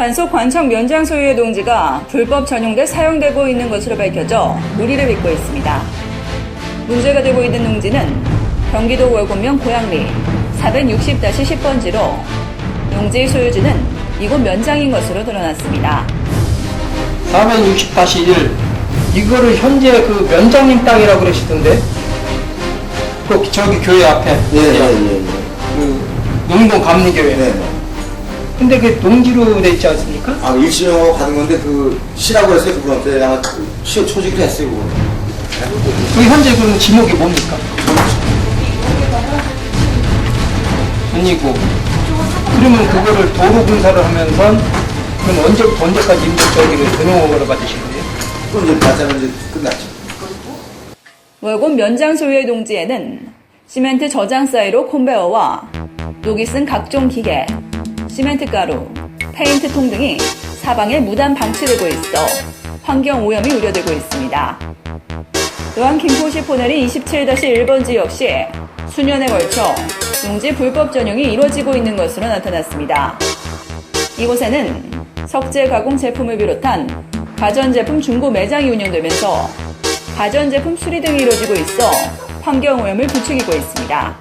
단속 관청 면장 소유의 농지가 불법 전용돼 사용되고 있는 것으로 밝혀져 무리를 빚고 있습니다. 문제가 되고 있는 농지는 경기도 월곡면 고양리 460-10번지로 농지 소유주는 이곳 면장인 것으로 드러났습니다. 460-1 이거를 현재 그 면장님 땅이라고 그러시던데 그 저기 교회 앞에 예, 예, 예, 예. 그 농동 감리교회 네, 네. 근데 그 농지로 돼 있지 않습니까? 아, 일시령하고 받은 건데, 그, 시라고 했어요, 그분한테. 아마 시, 초직을 했어요, 그거. 그 현재 그럼 지목이 뭡니까? 아니고 그러면 그거를 도로 분사를 하면서 그럼 언제부터 언제까지 임대 저기를 등용허가를 받으신 거예요? 그럼 이제 받자면 이제 끝났죠. 월곡 면장 소유의 농지에는 시멘트 저장 사이로 콘베어와 녹이 쓴 각종 기계, 시멘트 가루, 페인트 통 등이 사방에 무단 방치되고 있어 환경 오염이 우려되고 있습니다. 또한 김포시 포내리 27-1번 지 역시 수년에 걸쳐 농지 불법 전용이 이루어지고 있는 것으로 나타났습니다. 이곳에는 석재 가공 제품을 비롯한 가전제품 중고 매장이 운영되면서 가전제품 수리 등이 이루어지고 있어 환경 오염을 부추기고 있습니다.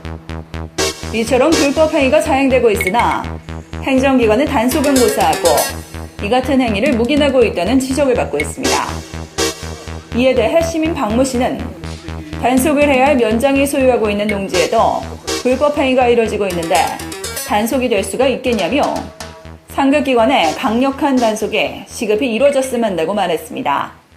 이처럼 불법 행위가 자행되고 있으나 행정기관은 단속은 고사하고 이 같은 행위를 묵인하고 있다는 지적을 받고 있습니다. 이에 대해 시민 박모 씨는 단속을 해야 할 면장이 소유하고 있는 농지에도 불법 행위가 이루어지고 있는데 단속이 될 수가 있겠냐며 상급기관의 강력한 단속에 시급히 이루어졌으면 한다고 말했습니다.